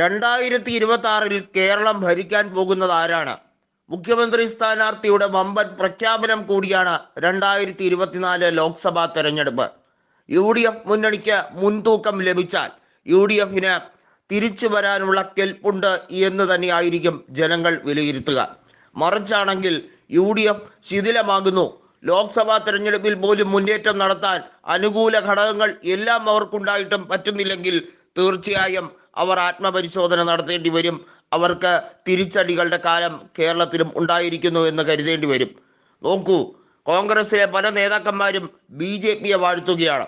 രണ്ടായിരത്തി ഇരുപത്തി ആറിൽ കേരളം ഭരിക്കാൻ പോകുന്നത് ആരാണ്? മുഖ്യമന്ത്രി സ്ഥാനാർത്ഥിയുടെ വമ്പൻ പ്രഖ്യാപനം കൂടിയാണ് രണ്ടായിരത്തി ഇരുപത്തിനാല് ലോക്സഭാ തെരഞ്ഞെടുപ്പ്. യു ഡി എഫ് മുന്നണിക്ക് മുൻതൂക്കം ലഭിച്ചാൽ യു ഡി എഫിന് തിരിച്ചു വരാനുള്ള കെൽപ്പുണ്ട് എന്ന് തന്നെയായിരിക്കും ജനങ്ങൾ വിലയിരുത്തുക. മറിച്ചാണെങ്കിൽ യു ഡി എഫ് ശിഥിലമാകുന്നു. ലോക്സഭാ തെരഞ്ഞെടുപ്പിൽ പോലും മുന്നേറ്റം നടത്താൻ അനുകൂല ഘടകങ്ങൾ എല്ലാം അവർക്കുണ്ടായിട്ടും പറ്റുന്നില്ലെങ്കിൽ തീർച്ചയായും അവർ ആത്മപരിശോധന നടത്തേണ്ടി വരും. അവർക്ക് തിരിച്ചടികളുടെ കാലം കേരളത്തിലും ഉണ്ടായിരിക്കുന്നു എന്ന് കരുതേണ്ടി വരും. നോക്കൂ കോൺഗ്രസിലെ പല നേതാക്കന്മാരും ബി ജെ പിയെ വാഴ്ത്തുകയാണ്.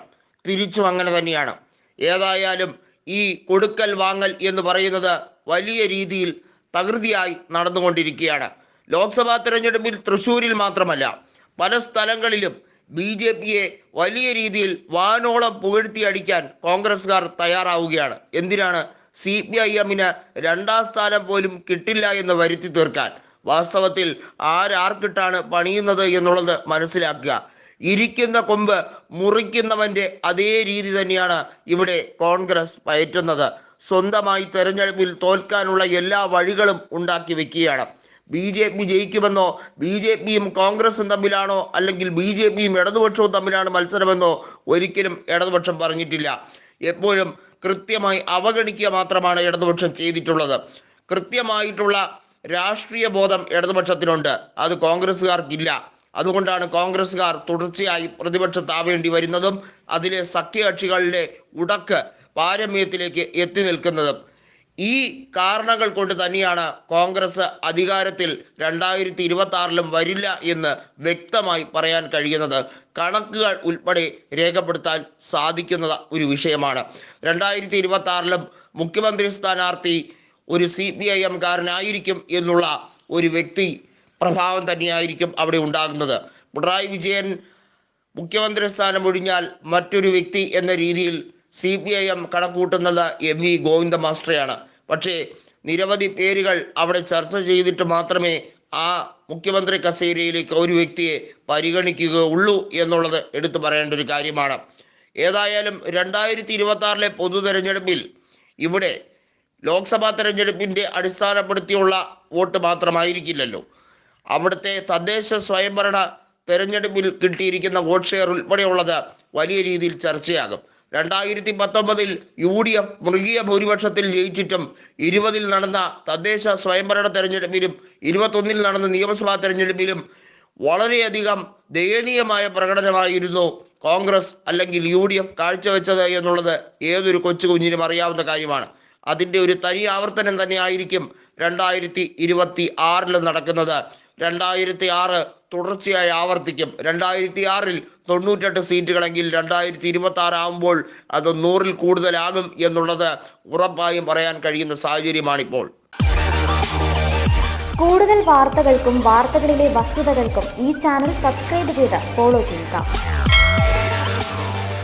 തിരിച്ചും അങ്ങനെ തന്നെയാണ്. ഏതായാലും ഈ കൊടുക്കൽ വാങ്ങൽ എന്ന് പറയുന്നത് വലിയ രീതിയിൽ തകൃതിയായി നടന്നുകൊണ്ടിരിക്കുകയാണ്. ലോക്സഭാ തിരഞ്ഞെടുപ്പിൽ തൃശ്ശൂരിൽ മാത്രമല്ല പല സ്ഥലങ്ങളിലും ബി ജെ പിയെ വലിയ രീതിയിൽ വാനോളം പുകഴ്ത്തി അടിക്കാൻ കോൺഗ്രസ്സുകാർ തയ്യാറാവുകയാണ്. എന്തിനാണ് സി പി ഐ എമ്മിന് രണ്ടാം സ്ഥാനം പോലും കിട്ടില്ല എന്ന് വരുത്തി തീർക്കാൻ? വാസ്തവത്തിൽ ആരാർക്കിട്ടാണ് പണിയുന്നത് എന്നുള്ളത് മനസ്സിലാക്കുക. ഇരിക്കുന്ന കൊമ്പ് മുറിക്കുന്നവന്റെ അതേ രീതി തന്നെയാണ് ഇവിടെ കോൺഗ്രസ് പയറ്റുന്നത്. സ്വന്തമായി തെരഞ്ഞെടുപ്പിൽ തോൽക്കാനുള്ള എല്ലാ വഴികളും ഉണ്ടാക്കി വെക്കുകയാണ്. ബി ജെ പി ജയിക്കുമെന്നോ ബി ജെ പിയും കോൺഗ്രസും തമ്മിലാണോ അല്ലെങ്കിൽ ബി ജെ പിയും ഇടതുപക്ഷവും തമ്മിലാണ് മത്സരമെന്നോ ഒരിക്കലും ഇടതുപക്ഷം പറഞ്ഞിട്ടില്ല. എപ്പോഴും കൃത്യമായി അവഗണിക്കുക മാത്രമാണ് ഇടതുപക്ഷം ചെയ്തിട്ടുള്ളത്. കൃത്യമായിട്ടുള്ള രാഷ്ട്രീയ ബോധം ഇടതുപക്ഷത്തിനുണ്ട്. അത് കോൺഗ്രസ്സുകാർക്കില്ല. അതുകൊണ്ടാണ് കോൺഗ്രസ്സുകാർ തുടർച്ചയായി പ്രതിപക്ഷത്താവേണ്ടി വരുന്നതും അതിലെ സഖ്യകക്ഷികളുടെ ഉടക്ക് പാരമ്യത്തിലേക്ക് എത്തി നിൽക്കുന്നതും. ഈ കാരണങ്ങൾ കൊണ്ട് തന്നെയാണ് കോൺഗ്രസ് അധികാരത്തിൽ രണ്ടായിരത്തി ഇരുപത്തി ആറിലും വരില്ല എന്ന് വ്യക്തമായി പറയാൻ കഴിയുന്നത്. കണക്കുകൾ ഉൾപ്പെടെ രേഖപ്പെടുത്താൻ സാധിക്കുന്ന ഒരു വിഷയമാണ്. രണ്ടായിരത്തി ഇരുപത്തി ആറിലും മുഖ്യമന്ത്രി സ്ഥാനാർത്ഥി ഒരു സി പി ഐ എംകാരനായിരിക്കും എന്നുള്ള ഒരു വ്യക്തി പ്രഭാവം തന്നെയായിരിക്കും അവിടെ ഉണ്ടാകുന്നത്. പിണറായി വിജയൻ മുഖ്യമന്ത്രി സ്ഥാനം ഒഴിഞ്ഞാൽ മറ്റൊരു വ്യക്തി എന്ന രീതിയിൽ സി പി ഐ എം കണക്കൂട്ടുന്നത് എം വി ഗോവിന്ദ മാസ്റ്ററെയാണ്. പക്ഷേ നിരവധി പേരുകൾ അവിടെ ചർച്ച ചെയ്തിട്ട് മാത്രമേ ആ മുഖ്യമന്ത്രി കസേരയിലേക്ക് ഒരു വ്യക്തിയെ പരിഗണിക്കുകയുള്ളൂ എന്നുള്ളത് എടുത്തു പറയേണ്ട ഒരു കാര്യമാണ്. ഏതായാലും രണ്ടായിരത്തി ഇരുപത്തി പൊതു തെരഞ്ഞെടുപ്പിൽ ഇവിടെ ലോക്സഭാ തെരഞ്ഞെടുപ്പിന്റെ അടിസ്ഥാനപ്പെടുത്തിയുള്ള വോട്ട് മാത്രമായിരിക്കില്ലല്ലോ. അവിടുത്തെ തദ്ദേശ സ്വയംഭരണ തെരഞ്ഞെടുപ്പിൽ കിട്ടിയിരിക്കുന്ന വോട്ട് ഷെയർ ഉൾപ്പെടെയുള്ളത് വലിയ രീതിയിൽ ചർച്ചയാകും. രണ്ടായിരത്തി പത്തൊമ്പതിൽ യു ഡി എഫ് മൃഗീയ ഭൂരിപക്ഷത്തിൽ ജയിച്ചിട്ടും ഇരുപതിൽ നടന്ന തദ്ദേശ സ്വയംഭരണ തെരഞ്ഞെടുപ്പിലും ഇരുപത്തൊന്നിൽ നടന്ന നിയമസഭാ തെരഞ്ഞെടുപ്പിലും വളരെയധികം ദയനീയമായ പ്രകടനമായിരുന്നു കോൺഗ്രസ് അല്ലെങ്കിൽ യു ഡി എഫ് കാഴ്ചവെച്ചത് എന്നുള്ളത് ഏതൊരു കൊച്ചു കുഞ്ഞിനും അറിയാവുന്ന കാര്യമാണ്. അതിന്റെ ഒരു തനി ആവർത്തനം തന്നെയായിരിക്കും രണ്ടായിരത്തി ഇരുപത്തി ആറിൽ നടക്കുന്നത്. രണ്ടായിരത്തി ആറ് തുടർച്ചയായി ആവർത്തിക്കും. രണ്ടായിരത്തി ആറിൽ തൊണ്ണൂറ്റെട്ട് സീറ്റുകളെങ്കിൽ രണ്ടായിരത്തി ഇരുപത്തി ആറ് ആകുമ്പോൾ അത് നൂറിൽ കൂടുതലാകും എന്നുള്ളത് ഉറപ്പായും പറയാൻ കഴിയുന്ന സാഹചര്യമാണിപ്പോൾ. കൂടുതൽ വാർത്തകൾക്കും വാർത്തകളിലെ വസ്തുതകൾക്കും ഈ ചാനൽ സബ്സ്ക്രൈബ് ചെയ്ത് ഫോളോ ചെയ്യുക.